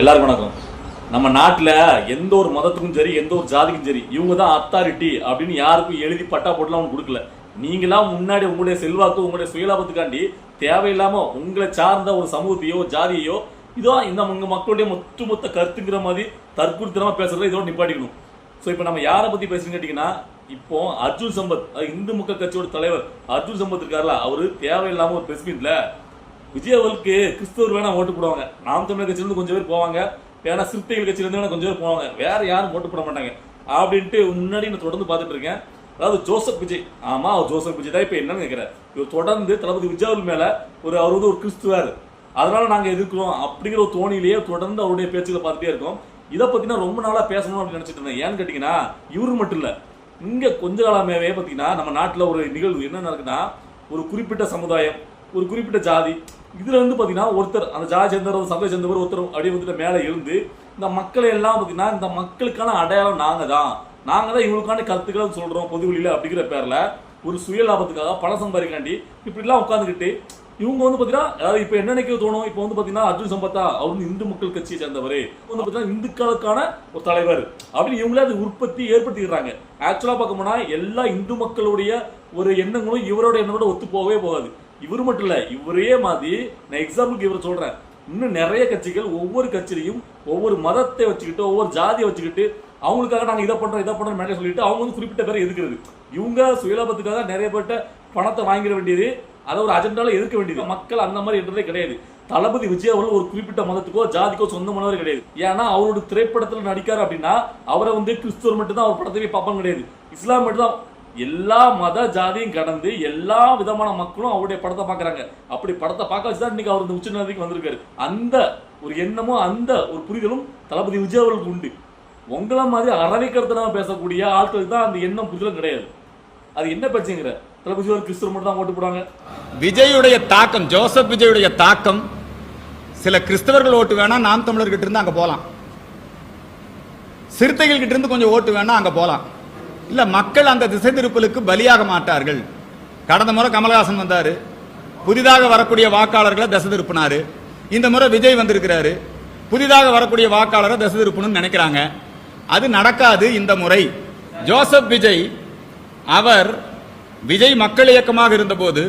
எல்லாருக்கும் வணக்கம். நம்ம நாட்டில் எந்த ஒரு மதத்துக்கும் சரி எந்த ஒரு ஜாதிக்கும் சரி இவங்க தான் அத்தாரிட்டி அப்படின்னு யாருக்கும் எழுதி பட்டா போட்டுலாம் அவங்க கொடுக்கல. நீங்களாம் முன்னாடி உங்களுடைய செல்வாக்கு உங்களுடைய சுயலாபத்துக்காண்டி தேவையில்லாமல் உங்களை சார்ந்த ஒரு சமூகத்தையோ ஜாதியையோ இதோ இந்த உங்கள் மக்களுடைய மொத்த கருத்துங்கிற மாதிரி தற்குறுத்தனமாக பேசுகிறத இதோட நிப்பாட்டிக்கணும். ஸோ இப்போ நம்ம யாரை பற்றி பேசுறோம்னு கேட்டிங்கன்னா இப்போ அர்ஜுன் சம்பத் இந்து மக்கள் கட்சியோட தலைவர் அர்ஜுன் சம்பத் இருக்கார்ல அவர் தேவையில்லாமல் ஒரு பிரஸ் விஜய் கிறிஸ்தவர் வேணா ஓட்டு போடுவாங்க. நாம் தமிழர் கட்சியிலிருந்து கொஞ்சம் பேர் போவாங்க. வேணா சிறுத்தைகள் கட்சியிலிருந்து வேணா கொஞ்சம் பேர் போவாங்க. வேற யாரும் ஓட்டு போட மாட்டாங்க. அப்படின்ட்டு முன்னாடி நான் தொடர்ந்து பார்த்துட்டு இருக்கேன். அதாவது ஜோசப் விஜய். ஆமா அவர் ஜோசப் விஜய் தான். இப்போ என்னன்னு கேட்கிறேன் இவர் தொடர்ந்து தளபதி விஜய் மேல ஒரு அவர் வந்து ஒரு கிறிஸ்துவார் அதனால நாங்க எதிர்க்கிறோம். அப்படிங்கிற ஒரு தோணியிலேயே தொடர்ந்து அவருடைய பேச்சுகளை பார்த்துட்டே இருக்கோம். இதை பத்தினா ரொம்ப நாளா பேசணும் அப்படின்னு நினைச்சிட்டு இருந்தேன். ஏன்னு கேட்டீங்கன்னா இவர் மட்டும் இல்ல. இங்க கொஞ்ச காலமாவே பாத்தீங்கன்னா நம்ம நாட்டில் ஒரு நிகழ்வு என்ன நடக்குதுன்னா ஒரு குறிப்பிட்ட சமுதாயம் ஒரு குறிப்பிட்ட ஜாதி இதுல இருந்து பாத்தீங்கன்னா ஒருத்தர் அந்த ஜாதி சேர்ந்தவர் ஒரு சேர்ந்தவர் ஒருத்தர் அப்படியே வந்துட்டு மேல இருந்து இந்த மக்களை எல்லாம் பாத்தீங்கன்னா இந்த மக்களுக்கான அடையாளம் நாங்க தான் நாங்க தான் இவங்களுக்கான கருத்துக்களை சொல்றோம் பொது வழியில அப்படிங்கிற பேர்ல. ஒரு சுய லாபத்துக்காக பணம் சம்பாதிக்காண்டி இப்படிலாம் உட்காந்துக்கிட்டு இவங்க வந்து பாத்தீங்கன்னா அதாவது இப்போ என்ன நினைக்க தோணும்? இப்போ வந்து பாத்தீங்கன்னா அர்ஜுன் சம்பத்தா அவர் வந்து இந்து மக்கள் கட்சியை சேர்ந்தவர். வந்து பாத்தீங்கன்னா இந்துக்களுக்கான ஒரு தலைவர். அப்படின்னு இவங்களே அது உற்பத்தி ஏற்படுத்திக்கிறாங்க ஆக்சுவலா பார்க்க போனா எல்லா இந்து மக்களுடைய ஒரு எண்ணங்களும் இவரோட எண்ணங்களோட ஒத்து போகவே போகாது. இவர் மட்டும் இல்லை இவரே மாதிரி நான் எக்ஸாம்பிளுக்கு இவர் சொல்கிறேன் இன்னும் நிறைய கட்சிகள் ஒவ்வொரு கட்சியிலையும் ஒவ்வொரு மதத்தை வச்சுக்கிட்டு ஒவ்வொரு ஜாதியை வச்சுக்கிட்டு அவங்களுக்காக நாங்கள் இதை பண்ணுறோம் இதை பண்ணுறோம் மேலே சொல்லிட்டு அவங்க வந்து குறிப்பிட்ட பேரை எதுக்குறது இவங்க சுயலாபத்துக்காக நிறைய பேர்ட்ட பணத்தை வாங்கிட வேண்டியது அதை ஒரு அஜெண்டாவில் எதிர்க்க வேண்டியது. மக்கள் அந்த மாதிரி என்றதே கிடையாது. தளபதி விஜய் அவர்கள் ஒரு குறிப்பிட்ட மதத்துக்கோ ஜாதிக்கோ சொந்தமானவர் கிடையாது. ஏன்னா அவரோட திரைப்படத்தில் நடிக்காரு அப்படின்னா அவரை வந்து கிறிஸ்துவர் மட்டும் தான் அவர் படத்தையே பார்ப்பாங்க கிடையாது. இஸ்லாம் மட்டும் தான் எல்லா மத ஜாதியும் கடந்து எல்லா விதமான மக்களும் அவருடைய படத்தை பார்க்குறாங்க. அப்படி படத்தை பார்க்க வச்சு தான் இன்னைக்கு அவர் இந்த உச்சநீதிக்கு வந்திருக்காரு. அந்த ஒரு எண்ணமும் அந்த ஒரு புரிதலும் தளபதி விஜய் அவர்களுக்கு உண்டு. உங்களை மாதிரி அறவைக்கருத்தனமா பேசக்கூடிய ஆட்களுக்கு தான் அந்த எண்ணம் புரிதலும் கிடையாது. அது என்ன பிரச்சனைங்கிற? தளபதி கிறிஸ்துவர் மட்டும் தான் ஓட்டு போடுவாங்க. விஜயுடைய தாக்கம் ஜோசப் விஜயுடைய தாக்கம் சில கிறிஸ்தவர்கள் ஓட்டு வேணா நாம் தமிழர்கிட்ட இருந்து அங்கே போகலாம் சிறுத்தைகள் கிட்ட இருந்து கொஞ்சம் ஓட்டு வேணா அங்கே போகலாம் இல்லை மக்கள் அந்த திசை திருப்பலுக்கு பலியாக மாட்டார்கள். கடந்த முறை கமலஹாசன் வந்தார். புதிதாக வரக்கூடிய வாக்காளர்களை திசை திருப்பினார். இந்த முறை விஜய் வந்திருக்கிறாரு. புதிதாக வரக்கூடிய வாக்காளரை திசை திருப்பணும்னு நினைக்கிறாங்க. அது நடக்காது இந்த முறை. ஜோசப் விஜய் அவர் விஜய் மக்கள் இயக்கமாக இருந்தபோது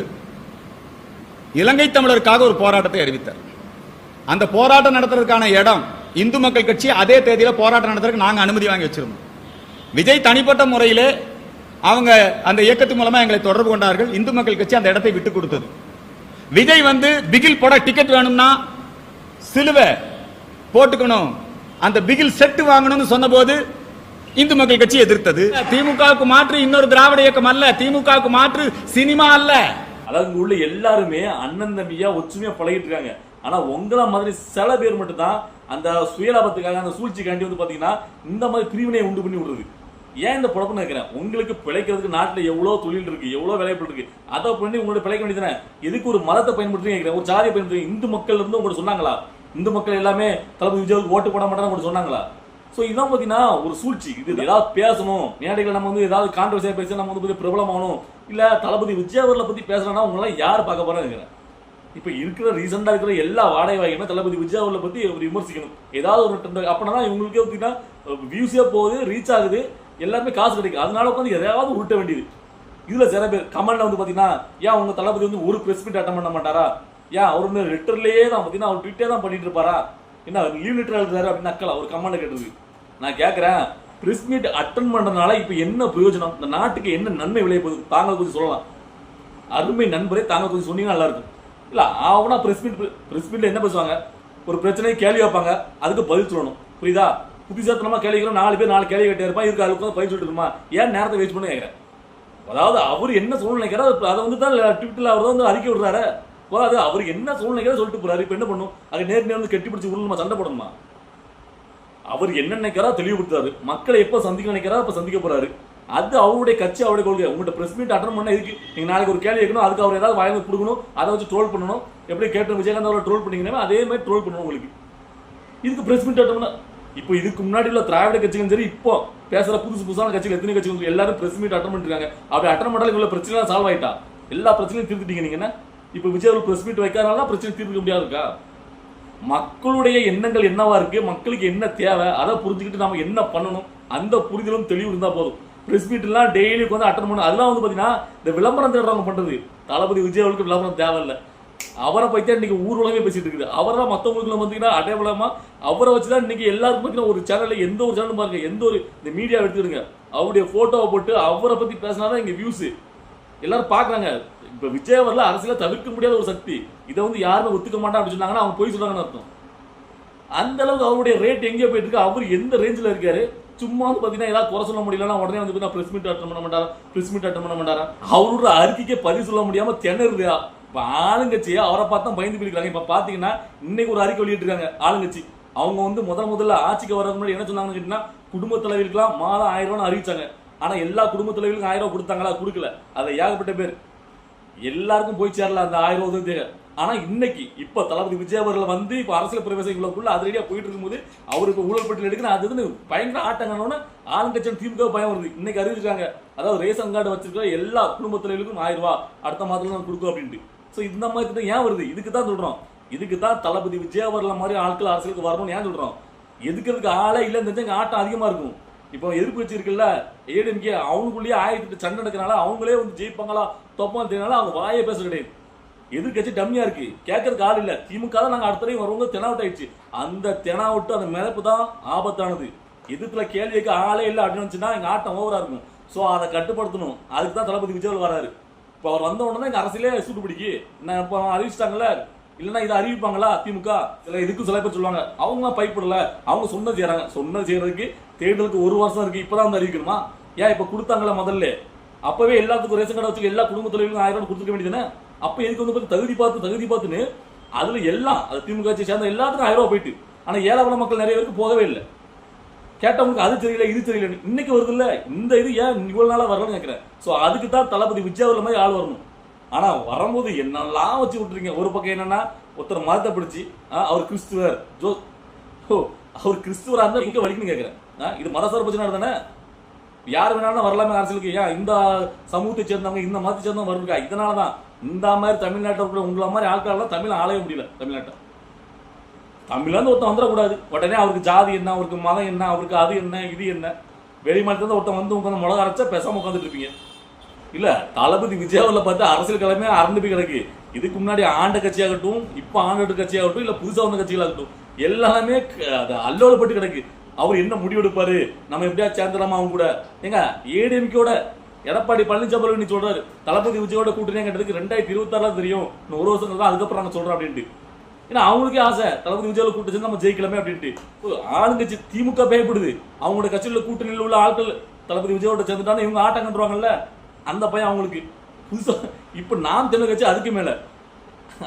இலங்கை தமிழருக்காக ஒரு போராட்டத்தை அறிவித்தார். அந்த போராட்டம் நடத்துறதுக்கான இடம் இந்து மக்கள் கட்சி அதே தேதியில் போராட்டம் நடத்துறதுக்கு நாங்கள் அனுமதி வாங்கி வச்சிருந்தோம். விஜய் தனிப்பட்ட முறையிலே அவங்க அந்த இயக்கத்து மூலமா எங்களை தொடர்பு கொண்டார்கள். இந்து மக்கள் கட்சி அந்த இடத்தை விட்டு கொடுத்தது. விஜய் வந்து பிகில் போட டிக்கெட் வேணும்னா சிலுவை போட்டுக்கணும். அந்த பிகில் செட்டு வாங்கணும்னு சொன்னபோது இந்து மக்கள் கட்சி எதிர்த்தது. திமுகவுக்கு மாற்று இன்னொரு திராவிட இயக்கம் அல்ல. திமுகவுக்கு மாற்று சினிமா அல்ல. அதாவது உள்ள எல்லாருமே அண்ணன் தம்பியா ஒற்றுமையா பழகிட்டு இருக்காங்க. ஆனா உங்கள மாதிரி சில பேர் மட்டும் தான் அந்த சுயலாபத்துக்காக அந்த சூழ்ச்சிக்காண்டி வந்து பாத்தீங்கன்னா இந்த மாதிரி பிரிவினையை உண்டு பண்ணி விடுறது. ஏன் இந்த குழப்பம் இருக்கிறேன் உங்களுக்கு பிழைக்கிறதுக்கு நாட்டில் எவ்வளோ தொழில் இருக்கு எவ்வளோ வேலைகள் இருக்கு அதை பண்ணி உங்களோட பிழைக்க வேண்டியதுனே எதுக்கு ஒரு மதத்தை பயன்படுத்தி கேட்குறேன் ஒரு ஜாதியை பயன்படுத்தி இந்து மக்கள் இருந்து உங்களுக்கு சொன்னாங்களா? இந்து மக்கள் எல்லாமே தளபதி விஜய்க்கு ஓட்டு போட மாட்டேன்னு உங்களுக்கு சொன்னாங்களா? ஸோ இதான் பார்த்தீங்கன்னா ஒரு சூழ்ச்சி. இது ஏதாவது பேசணும். மேடைகள் நம்ம வந்து ஏதாவது கான்ட்ரவர்சியாக பேச நம்ம வந்து பிரபலமாகணும். இல்லை தளபதி விஜய் பற்றி பத்தி பேசணும்னா யார் பார்க்க போறாங்க இப்போ இருக்கிற ரீசெண்டாக இருக்கிற எல்லா வாடகை வாங்கினா தளபதி விஜய் அவர்களை பத்தி ஒரு விமர்சிக்கணும். ஏதாவது ஒரு அப்படின்னா இவங்களுக்கே பார்த்தீங்கன்னா வியூஸே போகுது ரீச் ஆகுது. எல்லாருமே காசு கிடைக்கும் அதனால உட்காந்து எதையாவது உருட்ட வேண்டியது. இதுல சில பேர் கமெண்ட்ல வந்து பாத்தீங்கன்னா ஏன் உங்க தளபதி வந்து ஒரு பிரஸ் மீட் அட்டன் பண்ண மாட்டாரா? ஏன் அவர் வந்து லெட்டர்லயே தான் பாத்தீங்கன்னா அவர் ட்விட்டே தான் பண்ணிட்டு இருப்பாரா? என்ன லீவ் லெட்டர் எழுதுறாரு? அப்படின்னு அக்கலா ஒரு கமெண்ட் கேட்டது. நான் கேட்குறேன் பிரஸ் மீட் அட்டன் பண்றதுனால இப்ப என்ன பிரயோஜனம்? இந்த நாட்டுக்கு என்ன நன்மை விளைய போகுது? தாங்க கொஞ்சம் சொல்லலாம். அருமை நண்பரே தாங்க கொஞ்சம் சொன்னீங்கன்னா நல்லா இருக்கும் இல்ல ஆவனா பிரஸ் மீட் பிரஸ் மீட்ல என்ன பேசுவாங்க? ஒரு பிரச்சனையை கேள்வி வைப்பாங்க அதுக்கு பதில் சொல்லணும். புரியுதா? புத்திசாத்தனமாக கேள்வி கேட்கணும் நாலு பேர் நாலு கேள்வி கேட்டே இருப்பான் இருக்க அதுக்கு பயிர் சொல்லிட்டு இருக்குமா? ஏன் நேரத்தை வேஸ்ட் பண்ணி கேட்குறேன் அதாவது அவர் என்ன சொல்லணும்னு அதை வந்து தான் ட்விட்டரில் அவர் வந்து அறிக்கை விடுறாரு. போகாது அவர் என்ன சூழ்நிலை சொல்லிட்டு போறாரு. இப்போ என்ன பண்ணும்? அது நேர் நேரம் வந்து கட்டி பிடிச்சி உருளுமா சண்டை போடணுமா? அவர் என்ன நினைக்கிறாரோ தெளிவுபடுத்துறாரு. மக்களை எப்போ சந்திக்க நினைக்கிறா அப்போ சந்திக்க போறாரு. அது அவருடைய கட்சி அவருடைய கொள்கை. உங்கள்கிட்ட பிரஸ் மீட் அட்டன் பண்ண இருக்கு நீங்கள் நாளைக்கு ஒரு கேள்வி கேட்கணும் அதுக்கு அவர் ஏதாவது வாங்கி கொடுக்கணும் அதை வச்சு ட்ரோல் பண்ணணும். எப்படி கேப்டன் விஜயகாந்த் அவரை ட்ரோல் பண்ணீங்கன்னா அதே மாதிரி ட்ரோல் பண்ணணும் உங்களுக்கு. இதுக்கு பிரஸ் மீட் அட்டன் பண்ண இப்போ இதுக்கு முன்னாடி உள்ள திராவிட கட்சிகளும் சரி இப்போ பேசுகிற புதுசு புதுசான கட்சிகள் எத்தனை கட்சிகள் எல்லாரும் பிரஸ் மீட் அட்டன் பண்ணிருக்காங்க. அப்படி அட்டன் பண்ணாலும் இவ்வளோ பிரச்சனை சால்வ் ஆயிட்டா? எல்லா பிரச்சனையும் தீர்த்துட்டீங்க நீங்க இப்போ விஜய் பிரஸ் மீட் வைக்காதனால பிரச்சனை தீர்க்க முடியாது இருக்கா மக்களுடைய எண்ணங்கள் என்னவா இருக்கு? மக்களுக்கு என்ன தேவை? அதை புரிஞ்சுக்கிட்டு நாம என்ன பண்ணணும்? அந்த புரிதலும் தெளிவு இருந்தா போதும். பிரஸ் மீட்லாம் எல்லாம் டெய்லி வந்து அட்டன் பண்ணணும். அதெல்லாம் வந்து பார்த்தீங்கன்னா இந்த விளம்பரம் தேடுறவங்க பண்ணுறது தளபதி விஜய் அவர்களுக்கு விளம்பரம் தேவையில்லை. அவரை பற்றி தான் இன்னைக்கு ஊர் உலகமே பேசிகிட்டு இருக்குது. அவரை மத்தவங்களுக்கு பார்த்தீங்கன்னா அடையாளமாக அவரை வச்சு தான் இன்னைக்கு எல்லாருக்கும் பார்த்தீங்கன்னா ஒரு சேனல்ல எந்த ஒரு சேனல் பாருங்க எந்த ஒரு இந்த மீடியா எடுத்துடுங்க அவருடைய ஃபோட்டோவை போட்டு அவரை பத்தி பேசினாதான் இங்க வியூஸு எல்லாரும் பாக்குறாங்க. இப்ப விஜய் அரசியல தவிர்க்க முடியாத ஒரு சக்தி. இதை வந்து யாருமே ஒத்துக்க மாட்டான் அப்படின்னு சொன்னாங்கன்னா அவங்க போய் சொல்றாங்கன்னு அர்த்தம். அந்த அளவுக்கு அவருடைய ரேட் எங்கே போயிட்டு இருக்கு. அவர் எந்த ரேஞ்சில் இருக்காரு? சும்மா வந்து பார்த்தீங்கன்னா ஏதாவது குறை சொல்ல முடியலன்னா உடனே வந்து பார்த்தீங்கன்னா ப்ரெஸ் மீட் அட்டன் பண்ண மாட்டாரா? ப்ரெஸ் மீட் அட்டன் பண்ண மாட்டாரா? அவரோட அறிக்கைக்கே பதிவு சொல்ல முடியாமல் திணறுதா இப்போ ஆளுங்கட்சியை அவரை பார்த்தா பயந்து போயிருக்காங்க. இப்போ பார்த்தீங்கன்னா இன்னைக்கு ஒரு அறிக்கை வெளியிட்டிருக்காங்க ஆளுங்கட்சி. அவங்க வந்து முதல் முதல்ல ஆட்சிக்கு வரதுக்கு முன்னாடி என்ன சொன்னாங்கன்னு கேட்டீங்கன்னா குடும்ப தலைவருக்குலாம் மாதம் ஆயிரம் ரூபான்னு அறிவிச்சாங்க. ஆனா எல்லா குடும்ப தலைவர்களுக்கும் ஆயிரம் ரூபாய் கொடுத்தாங்களா? கொடுக்கல. அதை ஏகப்பட்ட பேர். எல்லாருக்கும் போய் சேரல அந்த ஆயிரம் உதவி தேவை ஆனா இன்னைக்கு இப்ப தளபதி விஜய் அவர்கள் வந்து இப்ப அரசியல் பிரவேசம் இவ்வளவுக்குள்ள அதிரடியா போயிட்டு இருக்கும்போது அவருக்கு ஊழல் பட்டியல் எடுக்கணும் அது இதுன்னு பயங்கர ஆட்டங்கன்னு ஆளுங்கட்சி திமுக பயம் வருது. இன்னைக்கு அறிவிச்சிருக்காங்க. அதாவது ரேஷன் கார்டு வச்சிருக்க எல்லா குடும்ப தலைவர்களுக்கும் ஆயிரம் ரூபாய் அடுத்த மாதத்துல நான் கொடுக்கும் அப்படின்ட்டு. ஸோ இந்த மாதிரி திட்டம் ஏன் வருது? இதுக்கு தான் சொல்கிறோம் இதுக்கு தான் தளபதி விஜய் வரல மாதிரி ஆட்கள் அரசியலுக்கு வரணும்னு ஏன் சொல்கிறோம் எதுக்கிறதுக்கு ஆளே இல்லைன்னு தெரிஞ்சு எங்கள் ஆட்டம் அதிகமாக இருக்கும். இப்போ எதிர்ப்பு வச்சிருக்குல்ல ஏடிஎம்கே அவங்களுக்குள்ளேயே ஆயிரத்தி எட்டு சண்டை நடக்கிறனால அவங்களே வந்து ஜெயிப்பாங்களா தொப்பான்னு தெரியனால அவங்க வாயே பேச கிடையாது எதிர்கட்சி டம்மியாக இருக்குது கேட்கறதுக்கு ஆள் இல்லை. திமுக தான் நாங்கள் அடுத்த தடவை வருவங்க தெனாவட் ஆயிடுச்சு. அந்த தெனாவட்டு அந்த மிதப்பு தான் ஆபத்தானது. எதிர்த்துல கேள்விக்கு ஆளே இல்லை அப்படின்னு வந்துச்சுன்னா எங்கள் ஆட்டம் ஓவராக இருக்கும். ஸோ அதை கட்டுப்படுத்தணும். அதுக்கு தான் தளபதி விஜய் வராரு. இப்போ அவர் வந்த உடனே எங்க அரசியலே சூட்டு பிடிக்கி. நான் இப்போ அறிவிச்சிட்டாங்களே இல்லைன்னா இதை அறிவிப்பாங்களா திமுக? இல்ல இதுக்கும் சில பேர் சொல்லுவாங்க. அவங்க பயப்படல. அவங்க சொன்னது செய்கிறாங்க சொன்னது செய்கிறதுக்கு தேர்தலுக்கு ஒரு வருஷம் இருக்குது இப்போ தான் வந்து அறிவிக்கணுமா? ஏன் இப்போ கொடுத்தாங்களா முதல்ல? அப்பவே எல்லாத்துக்கும் ரேஷன் கடை வச்சு எல்லா குடும்ப தலைவர்களும் ஆயிரம் ரூபாய் கொடுத்துக்க வேண்டியதுதானே? அப்போ எதுக்கு வந்து பார்த்து தகுதி பார்த்து தகுதி பார்த்துன்னு அதில் எல்லாம் அது திமுக கட்சியை சேர்ந்த எல்லாத்துக்கும் ஆயிரம் ரூபாய் போயிட்டு. ஆனால் ஏழாவள மக்கள் நிறைய பேருக்கு போகவே இல்லை. கேட்டவங்களுக்கு அது தெரியல இது தெரியல. இன்னைக்கு வருது இல்ல இந்த இது ஏன் இவ்வளவு நாளா வரலன்னு கேட்கிறேன் சோ அதுக்கு தான் தளபதி விஜயாவில் மாதிரி ஆள் வரணும். ஆனா வரும்போது என்னெல்லாம் வச்சு விட்டுருங்க ஒரு பக்கம் என்னன்னா ஒருத்தர் மதத்தை பிடிச்சி ஆ, அவர் கிறிஸ்துவர். ஜோ ஓ அவர் கிறிஸ்துவரா இருந்தா இங்க வலிக்கணும்னு கேட்கிறேன் ஆ, இது மத பிரச்சனை தானே? யார் வேணாலும் வரலாமே அரசியலுக்கு. ஏன் இந்த சமூகத்தை சேர்ந்தவங்க இந்த மதத்தை சேர்ந்தவங்க வருவா இதனால தான் இந்த மாதிரி தமிழ்நாட்டில் இருக்கிற உங்களை மாதிரி ஆட்களெல்லாம் தமிழ் ஆளைய முடியல தமிழ்நாட்டை. தமிழ்லேருந்து ஒருத்தன் வந்துடக்கூடாது. உடனே அவருக்கு ஜாதி என்ன அவருக்கு மதம் என்ன அவருக்கு அது என்ன இது என்ன? வெளி மாநிலத்துல ஒருத்தன் வந்து உட்காந்து மிளகா அரைச்சா பேசாமல் உட்காந்துட்டு இருப்பீங்க. இல்லை தளபதி விஜயாவில் பார்த்து அரசியல் கிழமை அறந்து போய் கிடக்கு. இதுக்கு முன்னாடி ஆண்ட கட்சியாகட்டும் இப்போ ஆண்டு கட்சியாகட்டும் இல்லை புதுசாக வந்த கட்சிகளாகட்டும் எல்லாமே அதை அது அல்லோலப்பட்டு கிடக்கு. அவர் என்ன முடிவெடுப்பார் நம்ம எப்படியா சேர்ந்துடலாமா அவங்க கூட? ஏங்க ஏடிஎம்கேட எடப்பாடி பழனிசாமி அவர்கள் இன்னைக்கு சொல்றாரு தளபதி விஜயோட கூட்டணியாக கேட்டதுக்கு ரெண்டாயிரத்தி இருபத்தாறுல தெரியும். இன்னும் ஒரு வருஷம் தான் அதுக்கப்புறம் நாங்கள் சொல்கிறோம் அப்படின்ட்டு. ஏன்னா அவங்களுக்கே ஆசை தளபதி விஜயாவில் கூட்டு சேர்ந்து நம்ம ஜெயிக்கலாமே அப்படின்ட்டு. ஆளுங்கட்சி திமுக பயப்படுது. அவங்களோட கட்சியில் கூட்டணியில் உள்ள ஆட்கள் தளபதி விஜயோட சேர்ந்துட்டாலும் இவங்க ஆட்டம் கண்டுருவாங்கல்ல? அந்த பையன் அவங்களுக்கு. புதுசாக இப்போ நான் தமிழ் கட்சி அதுக்கு மேலே.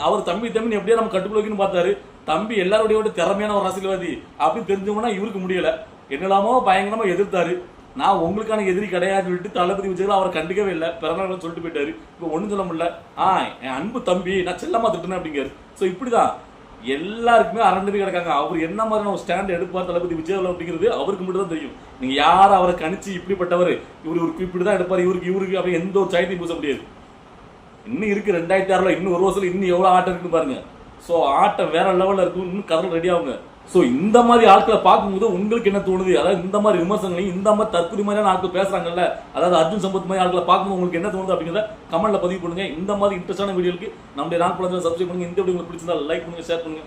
அவர் தம்பி தம்பி எப்படியா நம்ம கட்டுக்குள்ள பார்த்தாரு. தம்பி எல்லாருடைய விட திறமையான ஒரு அரசியல்வாதி அப்படின்னு தெரிஞ்சவங்கன்னா இவருக்கு முடியலை. என்னெல்லாமோ பயங்கரமாக எதிர்த்தாரு. நான் உங்களுக்கான எதிரி கிடையாது விட்டு தளபதி விஜய் அவர் கண்டுக்கவே இல்லை. பிறநாள் சொல்லிட்டு போயிட்டாரு. இப்போ ஒன்றும் சொல்ல முடியல. ஆ என் அன்பு தம்பி நான் செல்லமா திட்டுனேன் அப்படிங்காரு ஸோ இப்படி தான் எல்லாருக்குமே அரண்டு கிடக்காங்க. அவர் என்ன மாதிரியான ஒரு ஸ்டாண்ட் எடுப்பார் தளபதி விஜய் அப்படிங்கிறது அவருக்கு மட்டும் தான் தெரியும். நீங்க யார் அவரை கணிச்சு இப்படிப்பட்டவர்? இவர் இவருக்கு இப்படி தான் எடுப்பார். இவருக்கு இவருக்கு அப்படி எந்த ஒரு சாயத்தையும் பூச முடியாது. இன்னும் இருக்கு ரெண்டாயிரத்தி ஆறுல இன்னும் ஒரு வருஷத்துல இன்னும் எவ்வளவு ஆட்டம் இருக்குன்னு பாருங்க. ஸோ ஆட்டம் வேற லெவல்ல இருக்கும். இன்னும் கதல் ரெடி ஆகுங்க. ஸோ இந்த மாதிரி ஆட்களை பார்க்கும்போது உங்களுக்கு என்ன தோணுது? அதாவது இந்த மாதிரி விமர்சனங்களையும் இந்த மாதிரி தற்கொலை மாதிரியான ஆட்கள் பேசுறாங்கல்ல அதாவது அர்ஜுன் சம்பத் மாதிரி ஆட்களை பார்க்கும்போது உங்களுக்கு என்ன தோணுது அப்படிங்கிறத கமெண்ட்ல பதிவு பண்ணுங்க. இந்த மாதிரி இன்ட்ரெஸ்டான வீடியோக்கு நம்முடைய நான் குழந்தை சப்ஸ்கிரைப் பண்ணுங்க. இந்த வீடியோ உங்களுக்கு பிடிச்சிருந்தா லைக் பண்ணுங்க ஷேர் பண்ணுங்க.